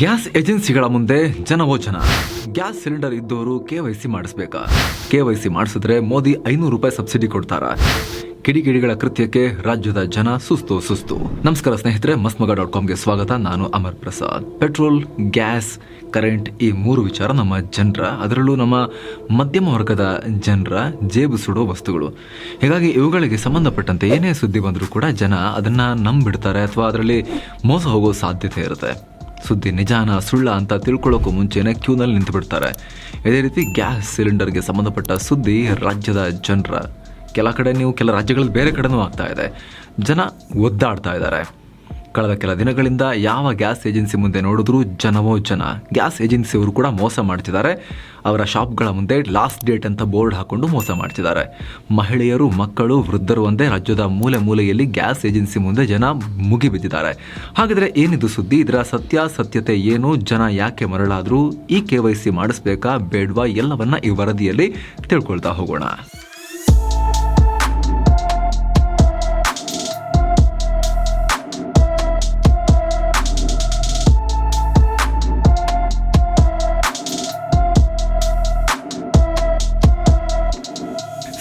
Gas ಏಜೆನ್ಸಿಗಳ ಮುಂದೆ ಜನವೋಚನ. ಗ್ಯಾಸ್ ಸಿಲಿಂಡರ್ ಇದ್ದವರು ಕೆ ವೈ ಸಿ ಮಾಡಿಸ್ಬೇಕಾ? ಕೆ ವೈ ಸಿ ಮಾಡಿಸಿದ್ರೆ ಮೋದಿ ಐನೂರು ರೂಪಾಯಿ ಸಬ್ಸಿಡಿ ಕೊಡ್ತಾರ? ಕಿಡಿಕಿಡಿಗಳ ಕೃತ್ಯಕ್ಕೆ ರಾಜ್ಯದ ಜನ ಸುಸ್ತು ಸುಸ್ತು. ನಮಸ್ಕಾರ ಸ್ನೇಹಿತರೆ, ಮಸ್ಮಗ ಡಾಟ್ ಕಾಮ್ಗೆ ಸ್ವಾಗತ. ನಾನು Amar Prasad. Petrol, gas, current ಈ ಮೂರು ವಿಚಾರ ನಮ್ಮ ಜನರ, ಅದರಲ್ಲೂ ನಮ್ಮ ಮಧ್ಯಮ ವರ್ಗದ ಜನರ ಜೇಬು ಸುಡೋ ವಸ್ತುಗಳು. ಹೀಗಾಗಿ ಇವುಗಳಿಗೆ ಸಂಬಂಧಪಟ್ಟಂತೆ ಏನೇ ಸುದ್ದಿ ಬಂದರೂ ಕೂಡ ಜನ ಅದನ್ನು ನಂಬಿಡ್ತಾರೆ ಅಥವಾ ಅದರಲ್ಲಿ ಮೋಸ ಹೋಗೋ ಸಾಧ್ಯತೆ ಇರುತ್ತೆ. ಸುದ್ದಿ ನಿಜಾನ ಸುಳ್ಳ ಅಂತ ತಿಳ್ಕೊಳ್ಳೋಕ್ಕೂ ಮುಂಚೆನೆ ಕ್ಯೂನಲ್ಲಿ ನಿಂತು ಬಿಡ್ತಾರೆ ಇದೇ ರೀತಿ ಗ್ಯಾಸ್ ಸಿಲಿಂಡರ್ಗೆ ಸಂಬಂಧಪಟ್ಟ ಸುದ್ದಿ ರಾಜ್ಯದ ಜನರ. ಕೆಲ ಕಡೆ ನೀವು ಕೆಲ ರಾಜ್ಯಗಳಲ್ಲಿ ಬೇರೆ ಕಡೆನೂ ಆಗ್ತಾ ಇದೆ. ಜನ ಒದ್ದಾಡ್ತಾ ಇದ್ದಾರೆ. ಕಳೆದ ಕೆಲ ದಿನಗಳಿಂದ ಯಾವ ಗ್ಯಾಸ್ ಏಜೆನ್ಸಿ ಮುಂದೆ ನೋಡಿದ್ರೂ ಜನವೋ ಜನ. ಗ್ಯಾಸ್ ಏಜೆನ್ಸಿಯವರು ಕೂಡ ಮೋಸ ಮಾಡ್ತಿದ್ದಾರೆ. ಅವರ ಶಾಪ್ಗಳ ಮುಂದೆ ಲಾಸ್ಟ್ ಡೇಟ್ ಅಂತ ಬೋರ್ಡ್ ಹಾಕೊಂಡು ಮೋಸ ಮಾಡ್ತಿದ್ದಾರೆ. ಮಹಿಳೆಯರು, ಮಕ್ಕಳು, ವೃದ್ಧರು ಒಂದೇ ರಾಜ್ಯದ ಮೂಲೆ ಮೂಲೆಯಲ್ಲಿ ಗ್ಯಾಸ್ ಏಜೆನ್ಸಿ ಮುಂದೆ ಜನ ಮುಗಿಬಿದ್ದಿದ್ದಾರೆ ಹಾಗಾದರೆ ಏನಿದು ಸುದ್ದಿ? ಇದರ ಸತ್ಯಾಸತ್ಯತೆ ಏನು? ಜನ ಯಾಕೆ ಮರಳಾದರೂ? ಈ ಕೆ ವೈ ಸಿ ಮಾಡಿಸ್ಬೇಕಾ ಬೇಡ್ವಾ? ಎಲ್ಲವನ್ನ ಈ ವರದಿಯಲ್ಲಿ ತಿಳ್ಕೊಳ್ತಾ ಹೋಗೋಣ.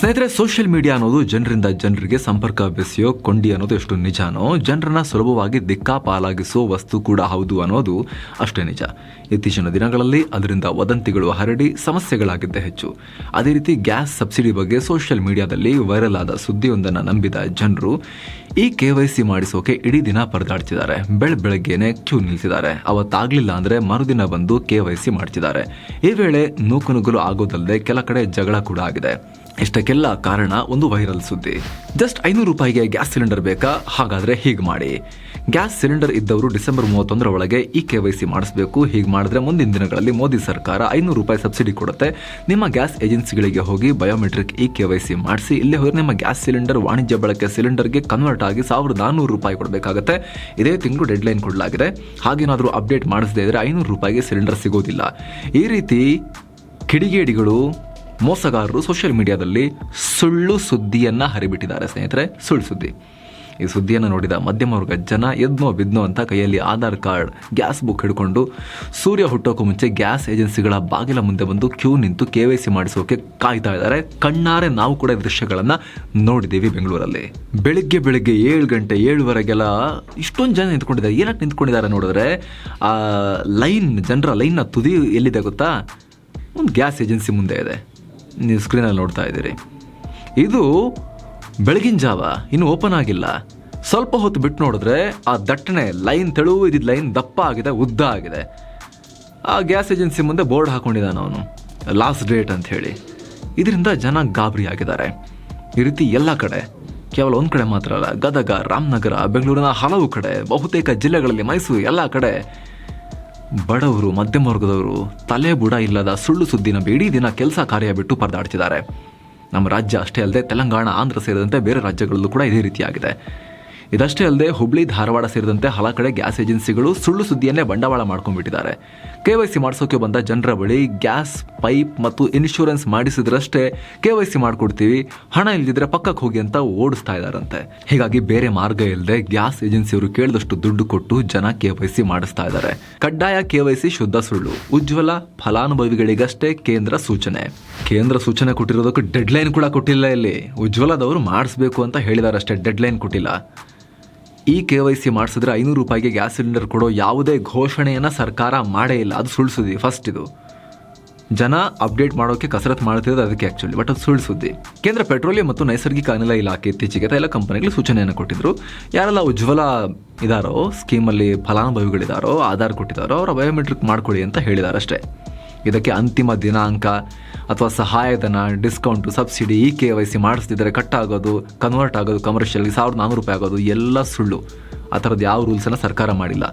ಸ್ನೇಹಿತರೆ ಸೋಷಿಯಲ್ ಮೀಡಿಯಾ ಅನ್ನೋದು ಜನರಿಂದ ಜನರಿಗೆ ಸಂಪರ್ಕ ಬೆಸೆಯೋ ಕೊಂಡಿ ಅನ್ನೋದು ಎಷ್ಟು ನಿಜಾನೋ. ಜನರನ್ನ ಸುಲಭವಾಗಿ ದಿಕ್ಕಾಪಾಲಾಗಿಸೋ ವಸ್ತು ಕೂಡ ಹೌದು ಅನ್ನೋದು ಅಷ್ಟೇ ನಿಜ. ಇತ್ತೀಚಿನ ದಿನಗಳಲ್ಲಿ ಅದರಿಂದ ವದಂತಿಗಳು ಹರಡಿ ಸಮಸ್ಯೆಗಳಾಗಿದ್ದೇ ಹೆಚ್ಚು. ಅದೇ ರೀತಿ ಗ್ಯಾಸ್ ಸಬ್ಸಿಡಿ ಬಗ್ಗೆ ಸೋಷಿಯಲ್ ಮೀಡಿಯಾದಲ್ಲಿ ವೈರಲ್ ಆದ ಸುದ್ದಿಯೊಂದನ್ನು ನಂಬಿದ ಜನರು ಈ ಕೆ ವೈ ಸಿ ಮಾಡಿಸೋಕೆ ಇಡೀ ದಿನ ಪರದಾಡ್ತಿದ್ದಾರೆ. ಬೆಳ ಬೆಳಗ್ಗೆನೆ ಕ್ಯೂ ನಿಲ್ಸಿದ್ದಾರೆ. ಅವತ್ತಾಗ್ಲಿಲ್ಲ ಅಂದ್ರೆ ಮರುದಿನ ಬಂದು ಕೆ ವೈ ಸಿ ಮಾಡ್ತಿದ್ದಾರೆ. ಈ ವೇಳೆ ನೂಕುನುಗ್ಗಲು ಆಗೋದಲ್ಲದೆ ಕೆಲ ಕಡೆ ಜಗಳ ಕೂಡ ಆಗಿದೆ. ಇಷ್ಟಕ್ಕೆಲ್ಲ ಕಾರಣ ಒಂದು ವೈರಲ್ ಸುದ್ದಿ. ಜಸ್ಟ್ ಐನೂರು ರೂಪಾಯಿಗೆ ಗ್ಯಾಸ್ ಸಿಲಿಂಡರ್ ಬೇಕಾ? ಹಾಗಾದ್ರೆ ಹೀಗೆ ಮಾಡಿ. ಗ್ಯಾಸ್ ಸಿಲಿಂಡರ್ ಇದ್ದವರು ಡಿಸೆಂಬರ್ ಮೂವತ್ತೊಂದರ ಒಳಗೆ ಈ ಕೆ ವೈ ಸಿ ಮಾಡಿಸಬೇಕು. ಹೀಗೆ ಮಾಡಿದ್ರೆ ಮುಂದಿನ ದಿನಗಳಲ್ಲಿ ಮೋದಿ ಸರ್ಕಾರ ಐನೂರು ರೂಪಾಯಿ ಸಬ್ಸಿಡಿ ಕೊಡುತ್ತೆ. ನಿಮ್ಮ ಗ್ಯಾಸ್ ಏಜೆನ್ಸಿಗಳಿಗೆ ಹೋಗಿ biometric E K Y C ಮಾಡಿಸಿ. ಇಲ್ಲೇ ಹೋಗಿ ನಿಮ್ಮ ಗ್ಯಾಸ್ ಸಿಲಿಂಡರ್, ವಾಣಿಜ್ಯ ಬಳಕೆ ಸಿಲಿಂಡರ್ಗೆ ಕನ್ವರ್ಟ್ ಆಗಿ ಸಾವಿರದ ನಾನ್ನೂರು ರೂಪಾಯಿ ಕೊಡಬೇಕಾಗುತ್ತೆ. ಇದೇ ತಿಂಗಳು ಡೆಡ್ ಲೈನ್ ಕೊಡಲಾಗಿದೆ. ಹಾಗೇನಾದರೂ ಅಪ್ಡೇಟ್ ಮಾಡಿಸದೇ ಇದ್ರೆ ಐನೂರು ರೂಪಾಯಿಗೆ ಸಿಲಿಂಡರ್ ಸಿಗೋದಿಲ್ಲ. ಈ ರೀತಿ ಕಿಡಿಗೇಡಿಗಳು ಮೋಸಗಾರರು ಸೋಷಿಯಲ್ ಮೀಡಿಯಾದಲ್ಲಿ ಸುಳ್ಳು ಸುದ್ದಿಯನ್ನು ಹರಿಬಿಟ್ಟಿದ್ದಾರೆ ಸ್ನೇಹಿತರೆ, ಸುಳ್ಳು ಸುದ್ದಿ. ಈ ಸುದ್ದಿಯನ್ನು ನೋಡಿದ ಮಧ್ಯಮ ವರ್ಗ ಜನ ಎದ್ನೋ ಬಿದ್ನೋ ಅಂತ ಕೈಯಲ್ಲಿ ಆಧಾರ್ ಕಾರ್ಡ್, ಗ್ಯಾಸ್ ಬುಕ್ ಹಿಡ್ಕೊಂಡು ಸೂರ್ಯ ಹುಟ್ಟೋಕ್ಕೂ ಮುಂಚೆ ಗ್ಯಾಸ್ ಏಜೆನ್ಸಿಗಳ ಬಾಗಿಲ ಮುಂದೆ ಬಂದು ಕ್ಯೂ ನಿಂತು ಕೆ ವೈ ಸಿ ಮಾಡಿಸೋಕೆ ಕಾಯ್ತಾ ಇದ್ದಾರೆ. ಕಣ್ಣಾರೆ ನಾವು ಕೂಡ ದೃಶ್ಯಗಳನ್ನು ನೋಡಿದ್ದೀವಿ ಬೆಂಗಳೂರಲ್ಲಿ. ಬೆಳಿಗ್ಗೆ ಬೆಳಿಗ್ಗೆ ಏಳು ಗಂಟೆ ಏಳುವರೆಗೆಲ್ಲ ಇಷ್ಟೊಂದು ಜನ ನಿಂತ್ಕೊಂಡಿದ್ದಾರೆ. ಏನಕ್ಕೆ ನಿಂತ್ಕೊಂಡಿದ್ದಾರೆ ನೋಡಿದ್ರೆ, ಆ ಲೈನ್, ಜನರ ಲೈನ್ನ ತುದಿ ಎಲ್ಲಿದೆ ಗೊತ್ತಾ? ಒಂದು ಗ್ಯಾಸ್ ಏಜೆನ್ಸಿ ಮುಂದೆ ಇದೆ. ನೀವು ಸ್ಕ್ರೀನಲ್ಲಿ ನೋಡ್ತಾ ಇದ್ದೀರಿ. ಇದು ಬೆಳಗಿನ ಜಾವ, ಇನ್ನು ಓಪನ್ ಆಗಿಲ್ಲ. ಸ್ವಲ್ಪ ಹೊತ್ತು ಬಿಟ್ಟು ನೋಡಿದ್ರೆ ಆ ದಟ್ಟಣೆ ಲೈನ್ ತೆಳು ಇದ್ದಿದ್ದ ಲೈನ್ ದಪ್ಪ ಆಗಿದೆ, ಉದ್ದ ಆಗಿದೆ. ಆ ಗ್ಯಾಸ್ ಏಜೆನ್ಸಿ ಮುಂದೆ ಬೋರ್ಡ್ ಹಾಕೊಂಡಿದ್ದಾನೆ ಅವನು. ಲಾಸ್ಟ್ ಡೇಟ್ ಅಂತ ಹೇಳಿ. ಇದರಿಂದ ಜನ ಗಾಬರಿ ಆಗಿದ್ದಾರೆ. ಈ ರೀತಿ ಎಲ್ಲ ಕಡೆ, ಕೇವಲ ಒಂದು ಕಡೆ ಮಾತ್ರ ಅಲ್ಲ, ಗದಗ, ರಾಮನಗರ, ಬೆಂಗಳೂರಿನ ಹಲವು ಕಡೆ, ಬಹುತೇಕ ಜಿಲ್ಲೆಗಳಲ್ಲಿ ಮೈಸೂರು, ಎಲ್ಲ ಕಡೆ ಬಡವರು, ಮಧ್ಯಮ ವರ್ಗದವರು, ತಲೆ ಬುಡ ಇಲ್ಲದ ಸುಳ್ಳು ಸುದ್ದಿನ ಇಡೀ ದಿನ ಕೆಲಸ ಕಾರ್ಯ ಬಿಟ್ಟು ಪರದಾಡ್ತಿದ್ದಾರೆ. ನಮ್ಮ ರಾಜ್ಯ ಅಷ್ಟೇ ಅಲ್ಲದೆ ತೆಲಂಗಾಣ, ಆಂಧ್ರ ಸೇರಿದಂತೆ ಬೇರೆ ರಾಜ್ಯಗಳಲ್ಲೂ ಕೂಡ ಇದೇ ರೀತಿಯಾಗಿದೆ. ಇದಷ್ಟೇ ಅಲ್ಲದೆ ಹುಬ್ಳಿ, ಧಾರವಾಡ ಸೇರಿದಂತೆ ಹಲ ಕಡೆ ಗ್ಯಾಸ್ ಏಜೆನ್ಸಿಗಳು ಸುಳ್ಳು ಸುದ್ದಿಯನ್ನೇ ಬಂಡವಾಳ ಮಾಡ್ಕೊಂಡ್ಬಿಟ್ಟಿದ್ದಾರೆ. ಕೆ ವೈ ಸಿ ಮಾಡಿಸೋಕೆ ಬಂದ ಜನರ ಬಳಿ ಗ್ಯಾಸ್, ಪೈಪ್ ಮತ್ತು ಇನ್ಶೂರೆನ್ಸ್ ಮಾಡಿಸಿದ್ರಷ್ಟೇ ಕೆ ವೈ ಸಿ ಮಾಡ್ಕೊಡ್ತೀವಿ, ಹಣ ಇಲ್ದಿದ್ರೆ ಪಕ್ಕಕ್ಕೆ ಹೋಗಿ ಅಂತ ಓಡಿಸ್ತಾ ಇದ್ದಾರಂತೆ. ಹೀಗಾಗಿ ಬೇರೆ ಮಾರ್ಗ ಇಲ್ಲದೆ ಗ್ಯಾಸ್ ಏಜೆನ್ಸಿಯವರು ಕೇಳಿದಷ್ಟು ದುಡ್ಡು ಕೊಟ್ಟು ಜನ ಕೆ ವೈ ಸಿ ಮಾಡಿಸ್ತಾ ಇದ್ದಾರೆ. ಕಡ್ಡಾಯ ಕೆ ವೈ ಸಿ ಶುದ್ಧ ಸುಳ್ಳು, ಉಜ್ವಲ ಫಲಾನುಭವಿಗಳಿಗಷ್ಟೇ ಕೇಂದ್ರ ಸೂಚನೆ. ಕೇಂದ್ರ ಸೂಚನೆ ಕೊಟ್ಟಿರೋದಕ್ಕೆ ಡೆಡ್ ಲೈನ್ ಕೂಡ ಕೊಟ್ಟಿಲ್ಲ ಇಲ್ಲಿ. ಉಜ್ವಲದವರು ಮಾಡಿಸ್ಬೇಕು ಅಂತ ಹೇಳಿದಾರಷ್ಟೇ ಡೆಡ್ ಲೈನ್ ಕೊಟ್ಟಿಲ್ಲ. ಈ ಕೆ ವೈ ಸಿ ಮಾಡಿಸಿದ್ರೆ ಐನೂರು ರೂಪಾಯಿಗೆ ಗ್ಯಾಸ್ ಸಿಲಿಂಡರ್ ಕೊಡೋ ಯಾವುದೇ ಘೋಷಣೆಯನ್ನು ಸರ್ಕಾರ ಮಾಡೇ ಇಲ್ಲ. ಅದು ಸುಳ್ಳು ಸುದ್ದಿ ಫಸ್ಟ್ ಇದು. ಜನ ಅಪ್ಡೇಟ್ ಮಾಡೋಕೆ ಕಸರತ್ತು ಮಾಡ್ತಿರೋದು ಅದಕ್ಕೆ ಆ್ಯಕ್ಚುಲಿ ಬಟ್ ಅದು ಸುಳ್ಳು ಸುದ್ದಿ ಕೇಂದ್ರ ಪೆಟ್ರೋಲಿಯಂ ಮತ್ತು ನೈಸರ್ಗಿಕ ಅನಿಲ ಇಲಾಖೆ ಇತ್ತೀಚೆಗೆ ಎಲ್ಲ ಕಂಪನಿಗಳು ಸೂಚನೆಯನ್ನು ಕೊಟ್ಟಿದ್ರು. ಯಾರೆಲ್ಲ ಉಜ್ವಲ ಇದಾರೋ, ಸ್ಕೀಮಲ್ಲಿ ಫಲಾನುಭವಿಗಳಿದಾರೋ, ಆಧಾರ್ ಕೊಟ್ಟಿದ್ದಾರೋ ಅವರ ಬಯೋಮೆಟ್ರಿಕ್ ಮಾಡ್ಕೊಳ್ಳಿ ಅಂತ ಹೇಳಿದ್ದಾರೆ ಅಷ್ಟೇ ಇದಕ್ಕೆ ಅಂತಿಮ ದಿನಾಂಕ ಅಥವಾ ಸಹಾಯಧನ ಡಿಸ್ಕೌಂಟು ಸಬ್ಸಿಡಿ ಈ ಕೆ ವೈ ಸಿ ಮಾಡಿಸ್ತಿದ್ರೆ ಕಟ್ ಆಗೋದು ಕನ್ವರ್ಟ್ ಆಗೋದು ಕಮರ್ಷಿಯಲ್ಗೆ ಸಾವಿರದ ನಾನ್ನೂರು ರೂಪಾಯಿ ಆಗೋದು ಎಲ್ಲ ಸುಳ್ಳು. ಆ ಥರದ್ದು ಯಾವ ರೂಲ್ಸನ್ನು ಸರ್ಕಾರ ಮಾಡಿಲ್ಲ.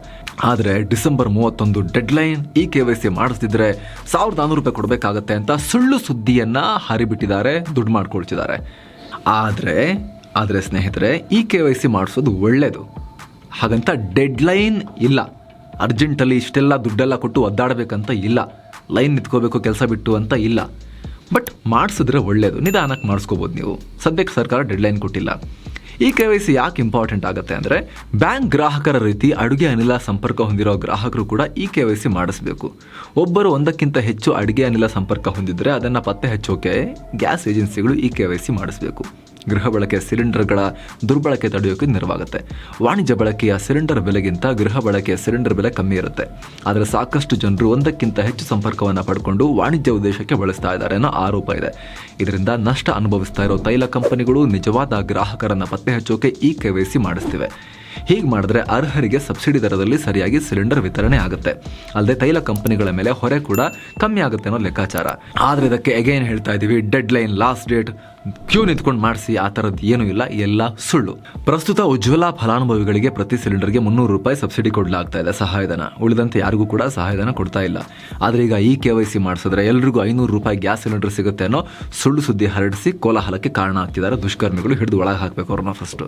ಆದರೆ ಡಿಸೆಂಬರ್ ಮೂವತ್ತೊಂದು ಡೆಡ್ಲೈನ್ ಈ ಕೆ ವೈ ಸಿ ಮಾಡಿಸ್ತಿದ್ರೆ ಸಾವಿರದ ನಾನ್ನೂರು ರೂಪಾಯಿ ಕೊಡಬೇಕಾಗತ್ತೆ ಅಂತ ಸುಳ್ಳು ಸುದ್ದಿಯನ್ನು ಹರಿಬಿಟ್ಟಿದ್ದಾರೆ, ದುಡ್ಡು ಮಾಡ್ಕೊಳ್ತಿದ್ದಾರೆ. ಆದರೆ ಆದರೆ ಸ್ನೇಹಿತರೆ, ಈ ಕೆ ವೈ ಸಿ ಮಾಡಿಸೋದು ಒಳ್ಳೆಯದು ಹಾಗಂತ ಡೆಡ್ಲೈನ್ ಇಲ್ಲ. ಅರ್ಜೆಂಟಲ್ಲಿ ಇಷ್ಟೆಲ್ಲ ದುಡ್ಡೆಲ್ಲ ಕೊಟ್ಟು ಒದ್ದಾಡಬೇಕಂತ ಇಲ್ಲ. ಲೈನ್ ನಿಂತ್ಕೋಬೇಕು, ಕೆಲಸ ಬಿಟ್ಟು ಅಂತ ಇಲ್ಲ. ಬಟ್ ಮಾಡಿಸಿದ್ರೆ ಒಳ್ಳೆಯದು ನಿಧಾನಕ್ಕೆ ಮಾಡಿಸ್ಕೋಬೋದು ನೀವು. ಸದ್ಯಕ್ಕೆ ಸರ್ಕಾರ ಡೆಡ್ಲೈನ್ ಕೊಟ್ಟಿಲ್ಲ. ಈ ಕೆ ವೈ ಸಿ ಯಾಕೆ ಇಂಪಾರ್ಟೆಂಟ್ ಆಗುತ್ತೆ ಅಂದರೆ, ಬ್ಯಾಂಕ್ ಗ್ರಾಹಕರ ರೀತಿ ಅಡುಗೆ ಅನಿಲ ಸಂಪರ್ಕ ಹೊಂದಿರೋ ಗ್ರಾಹಕರು ಕೂಡ ಈ ಕೆ ವೈ ಸಿ ಮಾಡಿಸಬೇಕು. ಒಬ್ಬರು ಒಂದಕ್ಕಿಂತ ಹೆಚ್ಚು ಅಡುಗೆ ಅನಿಲ ಸಂಪರ್ಕ ಹೊಂದಿದ್ರೆ ಅದನ್ನು ಪತ್ತೆ ಹಚ್ಚೋಕೆ ಗ್ಯಾಸ್ ಏಜೆನ್ಸಿಗಳು ಈ ಕೆ ವೈ ಸಿ ಮಾಡಿಸಬೇಕು. ಗೃಹ ಬಳಕೆಯ ಸಿಲಿಂಡರ್ಗಳ ದುರ್ಬಳಕೆ ತಡೆಯೋಕೆ ನೆರವಾಗುತ್ತೆ. ವಾಣಿಜ್ಯ ಬಳಕೆಯ ಸಿಲಿಂಡರ್ ಬೆಲೆಗಿಂತ ಗೃಹ ಬಳಕೆಯ ಸಿಲಿಂಡರ್ ಬೆಲೆ ಕಮ್ಮಿ ಇರುತ್ತೆ. ಆದರೆ ಸಾಕಷ್ಟು ಜನರು ಒಂದಕ್ಕಿಂತ ಹೆಚ್ಚು ಸಂಪರ್ಕವನ್ನು ಪಡ್ಕೊಂಡು ವಾಣಿಜ್ಯ ಉದ್ದೇಶಕ್ಕೆ ಬಳಸ್ತಾ ಇದ್ದಾರೆ ಅನ್ನೋ ಆರೋಪ ಇದೆ. ಇದರಿಂದ ನಷ್ಟ ಅನುಭವಿಸ್ತಾ ಇರೋ ತೈಲ ಕಂಪನಿಗಳು ನಿಜವಾದ ಗ್ರಾಹಕರನ್ನು ಪತ್ತೆ ಹಚ್ಚೋಕೆ ಈ ಕೆ ವೈ ಸಿ ಮಾಡಿಸ್ತಿವೆ. ಹೀಗೆ ಮಾಡಿದ್ರೆ ಅರ್ಹರಿಗೆ ಸಬ್ಸಿಡಿ ದರದಲ್ಲಿ ಸರಿಯಾಗಿ ಸಿಲಿಂಡರ್ ವಿತರಣೆ ಆಗುತ್ತೆ. ಅಲ್ಲದೆ ತೈಲ ಕಂಪನಿಗಳ ಮೇಲೆ ಹೊರೆ ಕೂಡ ಕಮ್ಮಿ ಆಗುತ್ತೆ ಅನ್ನೋ ಲೆಕ್ಕಾಚಾರ. ಆದ್ರೆ ಇದಕ್ಕೆ ಅಗೇನ್ ಹೇಳ್ತಾ ಇದೀವಿ deadline last date queue ನಿಂತ್ಕೊಂಡು ಮಾಡಿಸಿ, ಆ ಥರದ್ದು ಏನೂ ಇಲ್ಲ, ಎಲ್ಲ ಸುಳ್ಳು. ಪ್ರಸ್ತುತ ಉಜ್ವಲ ಫಲಾನುಭವಿಗಳಿಗೆ ಪ್ರತಿ ಸಿಲಿಂಡರ್ಗೆ ಮುನ್ನೂರು ರೂಪಾಯಿ ಸಬ್ಸಿಡಿ ಕೊಡಲಾಗ್ತಾ ಇದೆ ಸಹಾಯಧನ. ಉಳಿದಂತೆ ಯಾರಿಗೂ ಕೂಡ ಸಹಾಯಧನ ಕೊಡ್ತಾ ಇಲ್ಲ. ಆದ್ರೆ ಈಗ ಈ ಕೆ ವೈ ಸಿ ಮಾಡಿಸಿದ್ರೆ ಎಲ್ರಿಗೂ ಐನೂರು ರೂಪಾಯಿ ಗ್ಯಾಸ್ ಸಿಲಿಂಡರ್ ಸಿಗುತ್ತೆ ಅನ್ನೋ ಸುಳ್ಳು ಸುದ್ದಿ ಹರಡಿಸಿ ಕೋಲಾಹಲಕ್ಕೆ ಕಾರಣ ಆಗ್ತಿದ್ದಾರೆ ದುಷ್ಕರ್ಮಿಗಳು ಹಿಡಿದು ಒಳಗೆ ಹಾಕಬೇಕು ಅವ್ರನ್ನ ಫಸ್ಟ್